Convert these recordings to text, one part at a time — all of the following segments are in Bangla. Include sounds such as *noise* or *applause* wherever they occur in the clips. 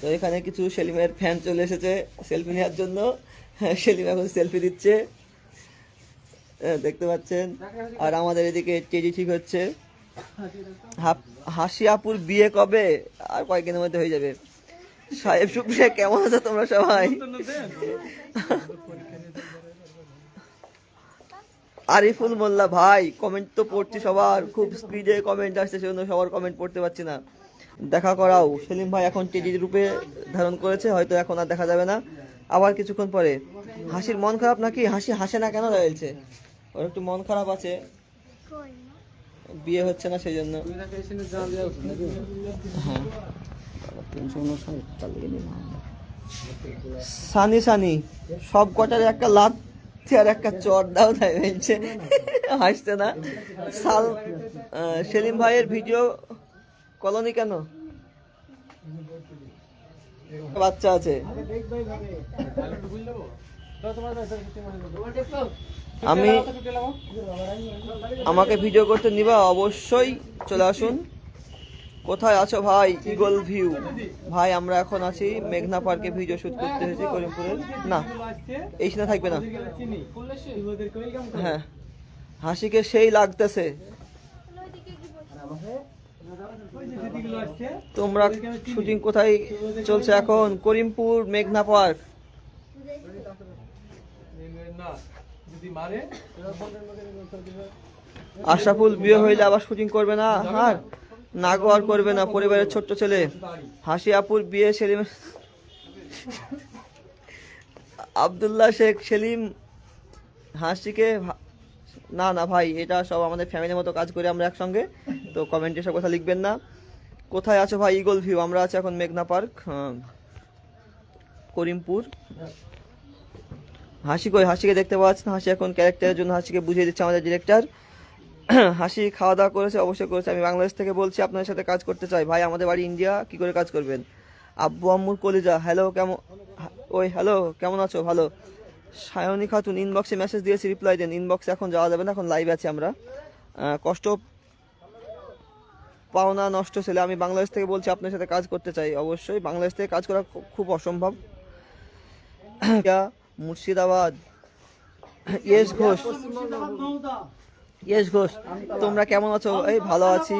তো এখানে কিছু সেলিমের ফ্যান চলে এসেছে সেলফি নেওয়ার জন্য। হ্যাঁ, সেলিম এখন সেলফি দিচ্ছে। হ্যাঁ, দেখতে পাচ্ছেন? আর আমাদের এদিকে চেজি ঠিক হচ্ছে। হাসি আপুর বিয়ে কবে? আর কয়েকদিনের মধ্যে হয়ে যাবে। সাহেব সুপ্রিয়া কেমন আছো তোমরা সবাই? আরিফুল মোল্লা ভাই কমেন্ট তো পড়ছি সবার। খুব স্পিডে কমেন্ট আসছে সেজন্য সবার কমেন্ট পড়তে পারছি না। দেখা করাও। সেলিম ভাই এখন টেডি রূপে ধারণ করেছে, হয়তো এখন আর দেখা যাবে না। আবার কিছুক্ষণ পরে। হাসির মন খারাপ নাকি? হাসি হাসে না কেন রয়েছে? ওর একটু মন খারাপ আছে। বিয়ে হচ্ছে না সেই জন্য। সানি সানি, সব কটার একটা লাথি আর একটা চট দাও তাই হাসছে না। সাল সেলিম ভাইয়ের ভিডিও কলোনি কেন? বাচ্চা আছে। আমি আমাকে ভিডিও করতে নিবা, অবশ্যই চলে আসুন। কোথায় আছো ভাই? ইগল ভিউ ভাই, আমরা এখন আছি মেঘনা পার্কে ভিডিও শুট করতে এসেছি করিমপুরের। না এই সিনে থাকবে না। হ্যাঁ। হাসিকে সেই লাগতেছে। তোমরা শুটিং কোথায় চলছে এখন? করিমপুর, মেঘনা পার্ক। আশরাফুল বিয়ে হইলে আবার শুটিং করবে না? আর না গো আর করবে না, পরিবারের ছোট্ট ছেলে। হাসি আপুর বিয়ে সেলিম আবদুল্লাহ শেখ সেলিম হাসিকে না না ভাই এটা সব আমাদের ফ্যামিলির মতো কাজ করে আমরা একসঙ্গে। তো কমেন্টে সব কথা লিখবেন না। কোথায় আছো ভাই ইগল ভিউ আমরা আছি এখন মেঘনা পার্ক হ্যাঁ, করিমপুর। হাসি কই? হাসিকে দেখতে পাচ্ছেন হাসি এখন ক্যারেক্টারের জন্য হাসিকে বুঝিয়ে দিচ্ছে আমাদের ডিরেক্টর *clears throat* হাসি খাওয়া দাওয়া করেছে অবশ্যই করেছে। আমি বাংলাদেশ থেকে বলছি আপনার সাথে কাজ করতে চাই। ভাই আমাদের বাড়ি ইন্ডিয়া কি করে কাজ করবেন? আব্বু আম্মুর কলিজা। হ্যালো কেমন ওই হ্যালো কেমন আছো? ভালো। সায়নী খাতুন ইনবক্সে মেসেজ দিয়েছি রিপ্লাই দেন ইনবক্সে এখন যাওয়া যাবে না, এখন লাইভ আছে আমরা। কষ্ট, পাওনা, নষ্ট ছেলে, আমি বাংলাদেশ থেকে বলছি আপনার সাথে কাজ করতে চাই। অবশ্যই বাংলাদেশ থেকে কাজ করা খুব অসম্ভব। মুর্শিদাবাদ। ইয়েস ঘোষ। ইয়েস ঘোষ, তোমরা কেমন আছো? এই ভালো আছি।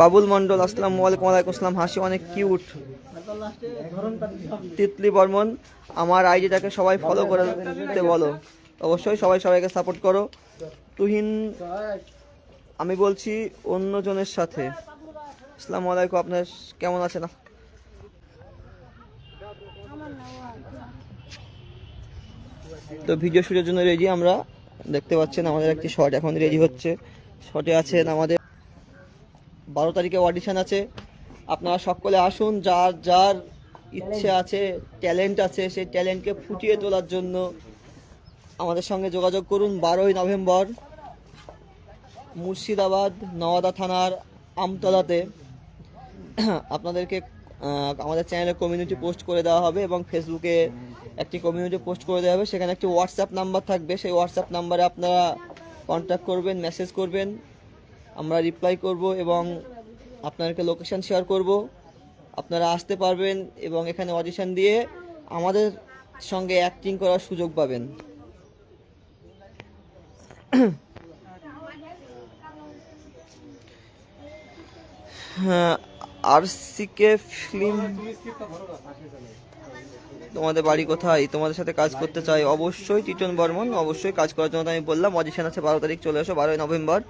বাবুল মন্ডল আসসালাম ওয়ালাইকুম ওয়ালাইকুম আসসালাম, হাসি অনেক কিউট তিতলি বর্মন, আমার আইডিটাকে সবাই ফলো করে দিতে বলো। অবশ্যই সবাই সবাইকে সাপোর্ট করো। তুহিন, আমি বলছি অন্যজনের সাথে। আসসালামু আলাইকুম, আপনার কেমন আছেন? তো ভিডিও শুটের জন্য রেডি আমরা দেখতে পাচ্ছেন আমাদের একটি শট এখন রেডি হচ্ছে। শটে আছেন আমাদের। বারো তারিখে অডিশন আছে। আপনারা সকলে আসুন, যার যার ইচ্ছে আছে ট্যালেন্ট আছে, সেই ট্যালেন্টকে ফুটিয়ে তোলার জন্য আমাদের সঙ্গে যোগাযোগ করুন বারোই নভেম্বর, মুর্শিদাবাদ, নওয়াদা থানার আমতলাতে। আপনাদেরকে আমাদের চ্যানেলে কমিউনিটি পোস্ট করে দেওয়া হবে এবং ফেসবুকে একটি কমিউনিটি পোস্ট করে দেওয়া হবে। সেখানে একটি হোয়াটসঅ্যাপ নাম্বার থাকবে। সেই হোয়াটসঅ্যাপ নাম্বারে আপনারা কন্ট্যাক্ট করবেন মেসেজ করবেন, আমরা রিপ্লাই করব এবং আপনাদেরকে লোকেশন শেয়ার করব। আপনারা আসতে পারবেন এবং এখানে অডিশন দিয়ে আমাদের সঙ্গে অ্যাক্টিং করার সুযোগ পাবেন। হ্যাঁ আর সিকে ফিল্ম তোমাদের বাড়ি কোথায়, তোমাদের সাথে কাজ করতে চাই, অবশ্যই টিটন বর্মন, অবশ্যই কাজ করার জন্য আমি বললাম অডিশন আছে, বারো তারিখ চলে আসো বারোই নভেম্বর।